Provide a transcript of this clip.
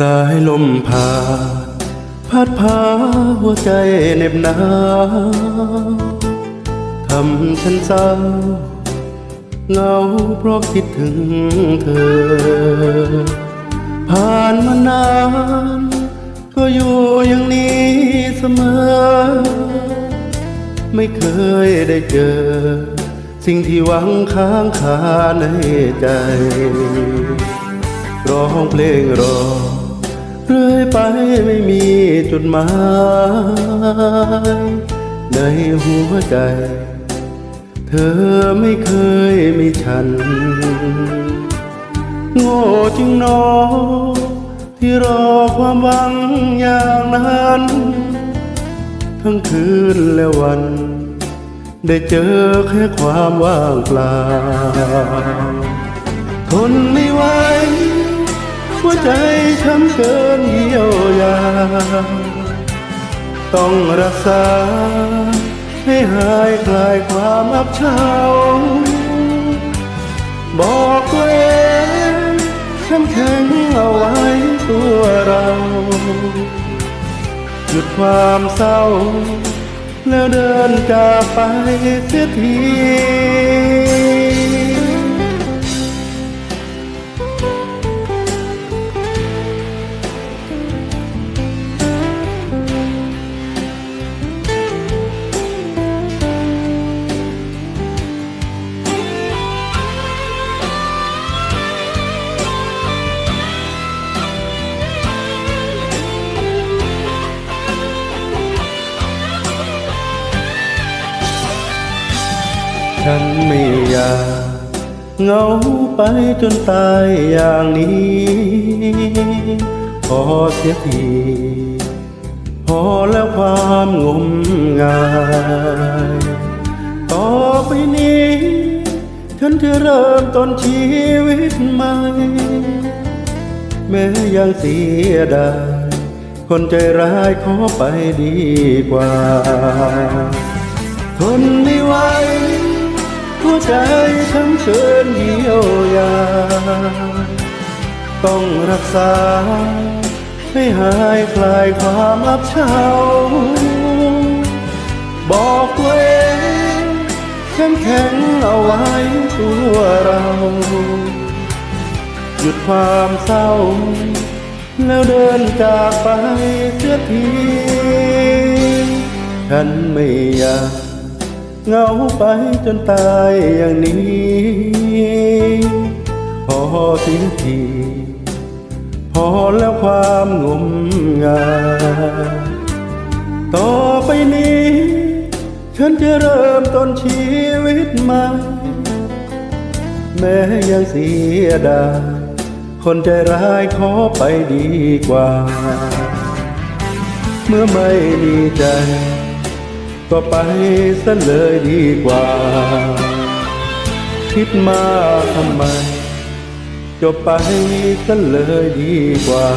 สายลมผ่านพัดพาหัวใจเหน็บหนาวทำฉันเศร้าเหงาเพราะคิดถึงเธอ ผ่านมานานก็อยู่อย่างนี้เสมอ ไม่เคยได้เจอ สิ่งที่หวังค้างคาในใจ ร้องเพลงรอ เรื่อยไปไม่มีจุดหมาย ในหัวใจ เธอไม่เคยมีฉัน โง่จริงนอ ที่รอความหวังอย่างนั้น ทั้งคืนและวัน ได้เจอแค่ความว่างเปล่าทนไม่ไหว หัวใจช้ำเกินเยียวยา ต้องรักษา ให้หายคลายความอับเฉาบอกตัวเองเข้มแข็งเอาไว้ตัวเรา หยุดความเศร้า แล้วเดินจากไปเสียที ฉันไม่อยากเหงาไปจนตายอย่างนี้พอเสียทีพอแล้วความงมงายต่อไปนี้ ฉันจะเริ่มต้นชีวิตใหม่ แม้ยังเสียดายคนใจร้ายขอไปดีกว่า ทนไม่ไหว หัวใจช้ำเกินเยียวยา ต้องรักษา ให้หายคลายความอับเฉาบอกตัวเองเข้มแข็งเอาไว้ตัวเรา หยุดความเศร้า แล้วเดินจากไปเสียที ฉันไม่อยาก เงาไปจนตายอย่างนี้พอเสียทีพอแล้วความงมงายต่อไปนี้ ฉันจะเริ่มต้นชีวิตใหม่แม้ยังเสียดายคนใจร้ายขอไปดีกว่า เมื่อไม่มีใจ ก็ไปซะเลยดีกว่า คิดมาทำไม จบไปซะเลยดีกว่า